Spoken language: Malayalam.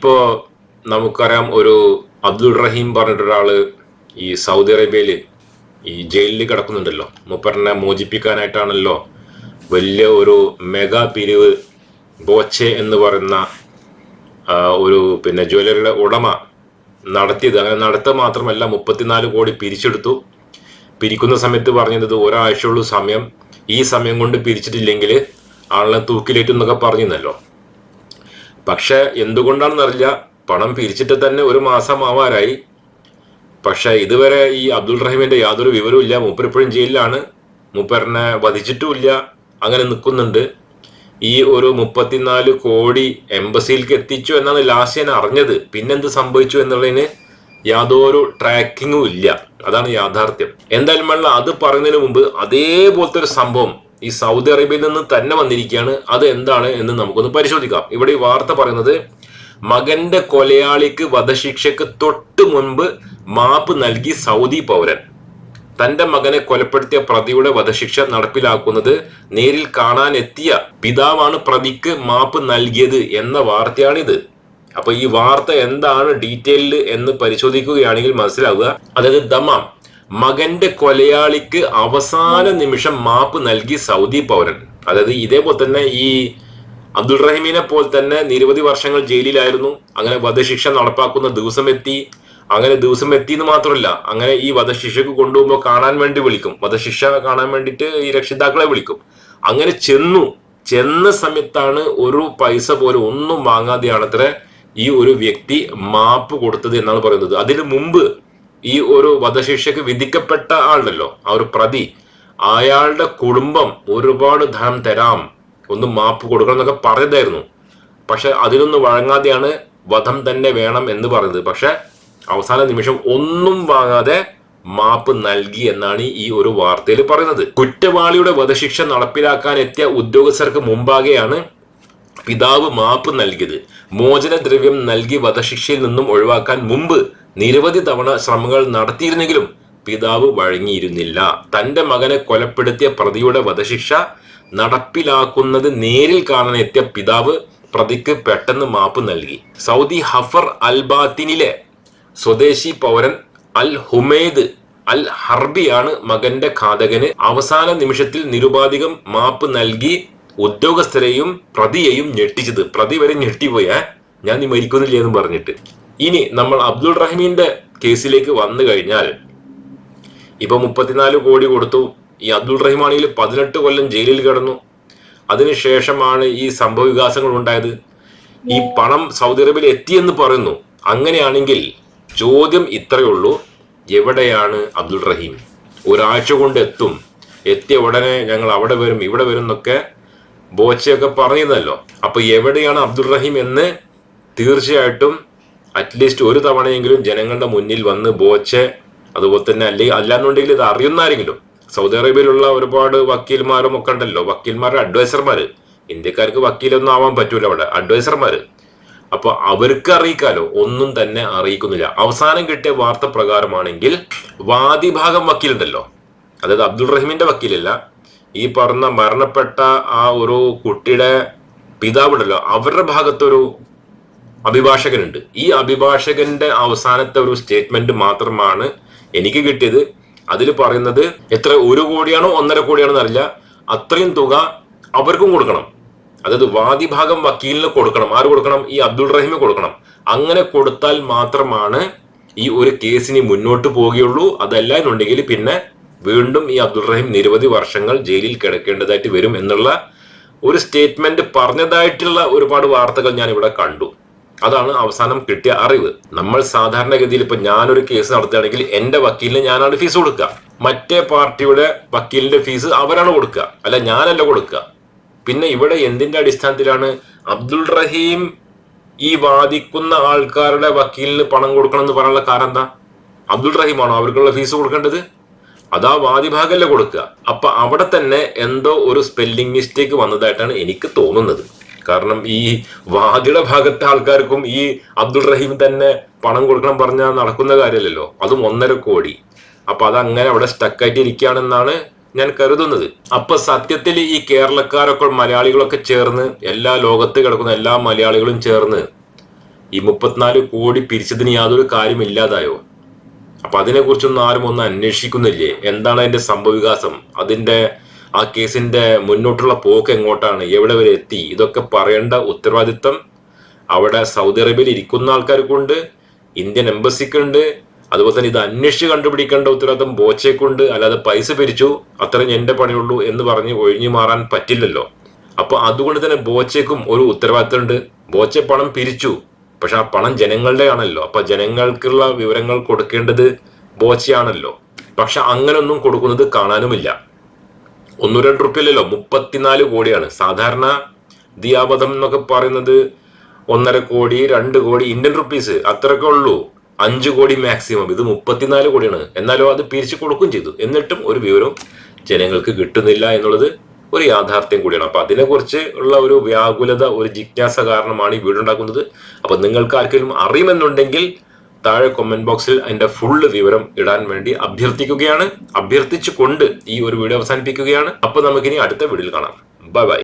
ഇപ്പോ നമുക്കറിയാം ഒരു അബ്ദുൾ റഹീം പറഞ്ഞിട്ടൊരാൾ ഈ സൗദി അറേബ്യയിൽ ഈ ജയിലിൽ കിടക്കുന്നുണ്ടല്ലോ. മൂപ്പറിനെ മോചിപ്പിക്കാനായിട്ടാണല്ലോ വലിയ ഒരു മെഗാ പിരിവ് ബോച്ചെ എന്ന് പറയുന്ന ഒരു പിന്നെ ജ്വല്ലറിയുടെ ഉടമ നടത്തിയത്. അങ്ങനെ നടത്തുക മാത്രമല്ല മുപ്പത്തിനാല് കോടി പിരിച്ചെടുത്തു. പിരിക്കുന്ന സമയത്ത് പറഞ്ഞത് ഒരാഴ്ചയുള്ള സമയം ഈ സമയം കൊണ്ട് പിരിച്ചിട്ടില്ലെങ്കിൽ ആളെ തൂക്കിലേറ്റും എന്നൊക്കെ പറഞ്ഞിരുന്നല്ലോ. പക്ഷെ എന്തുകൊണ്ടാണെന്നറിയില്ല. പണം പിരിച്ചിട്ട് തന്നെ ഒരു മാസം ആവാറായി. പക്ഷെ ഇതുവരെ ഈ അബ്ദുൾ റഹീമിന്റെ യാതൊരു വിവരവും ഇല്ല. മൂപ്പർ ഇപ്പോഴും ജയിലിലാണ്. മൂപ്പറിനെ വധിച്ചിട്ടുമില്ല. അങ്ങനെ നിൽക്കുന്നുണ്ട്. ഈ ഒരു മുപ്പത്തിനാല് കോടി എംബസിയിലേക്ക് എത്തിച്ചു എന്നാണ് ലാസ്റ്റ് ഞാൻ അറിഞ്ഞത്. പിന്നെന്ത് സംഭവിച്ചു എന്നുള്ളതിന് യാതൊരു ട്രാക്കിങ്ങും ഇല്ല. അതാണ് യാഥാർത്ഥ്യം. എന്തായാലും അത് പറയുന്നതിന് മുമ്പ് അതേപോലത്തെ ഒരു സംഭവം ഈ സൗദി അറേബ്യയിൽ നിന്ന് തന്നെ വന്നിരിക്കുകയാണ്. അത് എന്താണ് എന്ന് നമുക്കൊന്ന് പരിശോധിക്കാം. ഇവിടെ ഈ വാർത്ത പറയുന്നത് മകന്റെ കൊലയാളിക്ക് വധശിക്ഷയ്ക്ക് തൊട്ട് മുൻപ് മാപ്പ് നൽകി സൗദി പൗരൻ. തന്റെ മകനെ കൊലപ്പെടുത്തിയ പ്രതിയുടെ വധശിക്ഷ നടപ്പിലാക്കുന്നത് നേരിൽ കാണാനെത്തിയ പിതാവാണ് പ്രതിക്ക് മാപ്പ് നൽകിയത് എന്ന വാർത്തയാണിത്. അപ്പൊ ഈ വാർത്ത എന്താണ് ഡീറ്റെയിൽഡ് എന്ന് പരിശോധിക്കുകയാണെങ്കിൽ മനസ്സിലാവുക. അതായത് ദമാം. മകന്റെ കൊലയാളിക്ക് അവസാന നിമിഷം മാപ്പ് നൽകി സൗദി പൗരൻ. അതായത് ഇതേപോലെ തന്നെ ഈ അബ്ദുൾ റഹീമിനെ പോലെ തന്നെ നിരവധി വർഷങ്ങൾ ജയിലിലായിരുന്നു. അങ്ങനെ വധശിക്ഷ നടപ്പാക്കുന്ന ദിവസം എത്തി അങ്ങനെ ദിവസം എത്തി എന്ന് മാത്രമല്ല അങ്ങനെ ഈ വധശിക്ഷക്ക് കൊണ്ടുപോകുമ്പോൾ കാണാൻ വേണ്ടി വിളിക്കും. വധശിക്ഷ കാണാൻ വേണ്ടിയിട്ട് ഈ രക്ഷിതാക്കളെ വിളിക്കും. അങ്ങനെ ചെന്നു. ചെന്ന സമയത്താണ് ഒരു പൈസ പോലും ഒന്നും വാങ്ങാതെയാണത്ര ഈ ഒരു വ്യക്തി മാപ്പ് കൊടുത്തത് എന്നാണ് പറയുന്നത്. അതിനു മുമ്പ് ഈ ഒരു വധശിക്ഷക്ക് വിധിക്കപ്പെട്ട ആളുണ്ടല്ലോ ആ ഒരു പ്രതി അയാളുടെ കുടുംബം ഒരുപാട് ധനം തരാം ഒന്ന് മാപ്പ് കൊടുക്കണം എന്നൊക്കെ പറഞ്ഞതായിരുന്നു പക്ഷെ അതിനൊന്നും വഴങ്ങാതെയാണ് വധം തന്നെ വേണം എന്ന് പറയുന്നത്. പക്ഷെ അവസാന നിമിഷം ഒന്നും വാങ്ങാതെ മാപ്പ് നൽകി എന്നാണ് ഈ ഒരു വാർത്തയിൽ പറയുന്നത്. കുറ്റവാളിയുടെ വധശിക്ഷ നടപ്പിലാക്കാൻ എത്തിയ ഉദ്യോഗസ്ഥർക്ക് മുമ്പാകെയാണ് പിതാവ് മാപ്പ് നൽകിയത്. മോചനദ്രവ്യം നൽകി വധശിക്ഷയിൽ നിന്നും ഒഴിവാക്കാൻ മുമ്പ് നിരവധി തവണ ശ്രമങ്ങൾ നടത്തിയിരുന്നെങ്കിലും പിതാവ് വഴങ്ങിയിരുന്നില്ല. തന്റെ മകനെ കൊലപ്പെടുത്തിയ പ്രതിയുടെ വധശിക്ഷ നടപ്പിലാക്കുന്നത് നേരിൽ കാണാനെത്തിയ പിതാവ് പ്രതിക്ക് പെട്ടെന്ന് മാപ്പ് നൽകി. സൗദി ഹഫർ അൽബാത്തിനിലെ സ്വദേശി പൗരൻ അൽ ഹുമേദ് അൽ ഹർബിയാണ് മകന്റെ ഘാതകന് അവസാന നിമിഷത്തിൽ നിരുപാധികം മാപ്പ് നൽകി ഉദ്യോഗസ്ഥരെയും പ്രതിയെയും ഞെട്ടിച്ചത്. പ്രതി വരെ ഞെട്ടിപ്പോയ ഞാൻ നീ മരിക്കുന്നില്ല എന്ന് പറഞ്ഞിട്ട്. ഇനി നമ്മൾ അബ്ദുൾ റഹീമിന്റെ കേസിലേക്ക് വന്നു കഴിഞ്ഞാൽ ഇപ്പൊ മുപ്പത്തിനാല് കോടി കൊടുത്തു. ഈ അബ്ദുൾ റഹീം ആണെങ്കിൽ പതിനെട്ട് കൊല്ലം ജയിലിൽ കിടന്നു. അതിനുശേഷമാണ് ഈ സംഭവ വികാസങ്ങൾ ഉണ്ടായത്. ഈ പണം സൗദി അറേബ്യയിൽ എത്തിയെന്ന് പറയുന്നു. അങ്ങനെയാണെങ്കിൽ ചോദ്യം ഇത്രയേ ഉള്ളൂ. എവിടെയാണ് അബ്ദുൾ റഹീം? ഒരാഴ്ച കൊണ്ട് എത്തും. എത്തിയ ഉടനെ ഞങ്ങൾ അവിടെ വരും ഇവിടെ വരും എന്നൊക്കെ ബോച്ചയൊക്കെ പറഞ്ഞിരുന്നല്ലോ. അപ്പൊ എവിടെയാണ് അബ്ദുൾ റഹീം എന്ന് തീർച്ചയായിട്ടും അറ്റ്ലീസ്റ്റ് ഒരു തവണയെങ്കിലും ജനങ്ങളുടെ മുന്നിൽ വന്ന് ബോച്ചെ അതുപോലെ തന്നെ അല്ലെങ്കിൽ അല്ലാന്നുണ്ടെങ്കിൽ ഇത് അറിയുന്ന ആരെങ്കിലും സൗദി അറേബ്യയിലുള്ള ഒരുപാട് വക്കീൽമാരും ഒക്കെ ഉണ്ടല്ലോ. വക്കീൽമാരുടെ അഡ്വൈസർമാർ ഇന്ത്യക്കാർക്ക് വക്കീലൊന്നും ആവാൻ പറ്റൂല അവിടെ. അഡ്വൈസർമാർ അപ്പൊ അവർക്ക് അറിയിക്കാലോ? ഒന്നും തന്നെ അറിയിക്കുന്നില്ല. അവസാനം കിട്ടിയ വാർത്ത പ്രകാരമാണെങ്കിൽ വാദിഭാഗം വക്കീലുണ്ടല്ലോ. അതായത് അബ്ദുൾ റഹീമിന്റെ വക്കീലല്ല. ഈ പറഞ്ഞ മരണപ്പെട്ട ആ ഒരു കുട്ടിയുടെ പിതാവുണ്ടല്ലോ അവരുടെ ഭാഗത്തൊരു അഭിഭാഷകനുണ്ട്. ഈ അഭിഭാഷകന്റെ അവസാനത്തെ ഒരു സ്റ്റേറ്റ്മെന്റ് മാത്രമാണ് എനിക്ക് കിട്ടിയത്. അതിൽ പറയുന്നത് എത്ര ഒരു കോടിയാണോ ഒന്നര കോടിയാണോ എന്നറിയില്ല. അത്രയും തുക അവർക്കും കൊടുക്കണം. അതായത് വാദിഭാഗം വക്കീലിന് കൊടുക്കണം. ആര് കൊടുക്കണം? ഈ അബ്ദുൾ റഹീമെ കൊടുക്കണം. അങ്ങനെ കൊടുത്താൽ മാത്രമാണ് ഈ ഒരു കേസിന് മുന്നോട്ട് പോവുകയുള്ളൂ അതല്ല എന്നുണ്ടെങ്കിൽ പിന്നെ വീണ്ടും ഈ അബ്ദുൾ റഹീം നിരവധി വർഷങ്ങൾ ജയിലിൽ കിടക്കേണ്ടതായിട്ട് വരും എന്നുള്ള ഒരു സ്റ്റേറ്റ്മെന്റ് പറഞ്ഞതായിട്ടുള്ള ഒരുപാട് വാർത്തകൾ ഞാൻ ഇവിടെ കണ്ടു. അതാണ് അവസാനം കിട്ടിയ അറിവ്. നമ്മൾ സാധാരണഗതിയിൽ ഇപ്പൊ ഞാനൊരു കേസ് നടത്തുകയാണെങ്കിൽ എന്റെ വക്കീലിന് ഞാനാണ് ഫീസ് കൊടുക്കുക. മറ്റേ പാർട്ടിയുടെ വക്കീലിന്റെ ഫീസ് അവരാണ് കൊടുക്കുക. അല്ല ഞാനല്ല കൊടുക്കുക. പിന്നെ ഇവിടെ എന്തിന്റെ അടിസ്ഥാനത്തിലാണ് അബ്ദുൾ റഹീം ഈ വാദിക്കുന്ന ആൾക്കാരുടെ വക്കീലിന് പണം കൊടുക്കണം എന്ന് പറയാനുള്ള കാരണം എന്താ? അബ്ദുൾ റഹീമാണോ അവർക്കുള്ള ഫീസ് കൊടുക്കേണ്ടത്? അതാ വാദിഭാഗമല്ലേ കൊടുക്കുക. അപ്പൊ അവിടെ തന്നെ എന്തോ ഒരു സ്പെല്ലിംഗ് മിസ്റ്റേക്ക് വന്നതായിട്ടാണ് എനിക്ക് തോന്നുന്നത്. കാരണം ഈ വാദിയുടെ ഭാഗത്തെ ആൾക്കാർക്കും ഈ അബ്ദുൾ റഹീം തന്നെ പണം കൊടുക്കണം പറഞ്ഞാൽ നടക്കുന്ന കാര്യമല്ലല്ലോ. അതും ഒന്നര കോടി. അപ്പൊ അതങ്ങനെ അവിടെ സ്റ്റക്കായിട്ട് ഇരിക്കുകയാണെന്നാണ് ഞാൻ കരുതുന്നത്. അപ്പൊ സത്യത്തിൽ ഈ കേരളക്കാരൊക്കെ മലയാളികളൊക്കെ ചേർന്ന് എല്ലാ ലോകത്ത് കിടക്കുന്ന എല്ലാ മലയാളികളും ചേർന്ന് ഈ മുപ്പത്തിനാല് കോടി പിരിച്ചതിന് യാതൊരു കാര്യമില്ലാതായോ? അപ്പൊ അതിനെക്കുറിച്ചൊന്നും ആരും ഒന്നും അന്വേഷിക്കുന്നില്ലേ? എന്താണ് അതിന്റെ സംഭവവികാസം? അതിന്റെ ആ കേസിന്റെ മുന്നോട്ടുള്ള പോക്ക് എങ്ങോട്ടാണ്? എവിടെ വരെ എത്തി? ഇതൊക്കെ പറയേണ്ട ഉത്തരവാദിത്തം അവിടെ സൗദി അറേബ്യയിൽ ഇരിക്കുന്ന ആൾക്കാർക്കുണ്ട് ഇന്ത്യൻ എംബസിക്കുണ്ട്. അതുപോലെ തന്നെ ഇത് അന്വേഷിച്ച് കണ്ടുപിടിക്കേണ്ട ഉത്തരവാദിത്തം ബോച്ചയ്ക്കുണ്ട്. അല്ലാതെ പൈസ പിരിച്ചു. അത്രയും എന്റെ പണിയുള്ളൂ എന്ന് പറഞ്ഞ് ഒഴിഞ്ഞു മാറാൻ പറ്റില്ലല്ലോ. അപ്പൊ അതുകൊണ്ട് തന്നെ ബോച്ചയ്ക്കും ഒരു ഉത്തരവാദിത്തം ഉണ്ട് ബോച്ചെ പണം പിരിച്ചു. പക്ഷെ ആ പണം ജനങ്ങളുടെയാണല്ലോ. അപ്പൊ ജനങ്ങൾക്കുള്ള വിവരങ്ങൾ കൊടുക്കേണ്ടത് ബോച്ചയാണല്ലോ. പക്ഷെ അങ്ങനൊന്നും കൊടുക്കുന്നത് കാണാനുമില്ല. ഒന്നു രണ്ട് റുപ്യല്ലല്ലോ മുപ്പത്തിനാല് കോടിയാണ്. സാധാരണ ദിയാപഥം എന്നൊക്കെ പറയുന്നത് ഒന്നര കോടി രണ്ട് കോടി ഇന്ത്യൻ റുപ്പീസ് അത്രയൊക്കെ ഉള്ളൂ. അഞ്ച് കോടി മാക്സിമം ഇത് മുപ്പത്തിനാല് കോടിയാണ്. എന്നാലോ അത് പിരിച്ചു കൊടുക്കുകയും ചെയ്തു. എന്നിട്ടും ഒരു വിവരം ജനങ്ങൾക്ക് കിട്ടുന്നില്ല എന്നുള്ളത് ഒരു യാഥാർത്ഥ്യം കൂടിയാണ്. അപ്പൊ അതിനെക്കുറിച്ച് ഉള്ള ഒരു വ്യാകുലത ഒരു ജിജ്ഞാസ കാരണമാണ് ഈ വീടുണ്ടാക്കുന്നത്. അപ്പൊ നിങ്ങൾക്ക് ആർക്കെങ്കിലും അറിയുമെന്നുണ്ടെങ്കിൽ താഴെ കൊമന്റ് ബോക്സിൽ അതിന്റെ ഫുള്ള് വിവരം ഇടാൻ വേണ്ടി അഭ്യർത്ഥിക്കുകയാണ്. അഭ്യർത്ഥിച്ചുകൊണ്ട് ഈ ഒരു വീഡിയോ അവസാനിപ്പിക്കുകയാണ്. അപ്പൊ നമുക്കിനി അടുത്ത വീഡിയോയിൽ കാണാം. Bye bye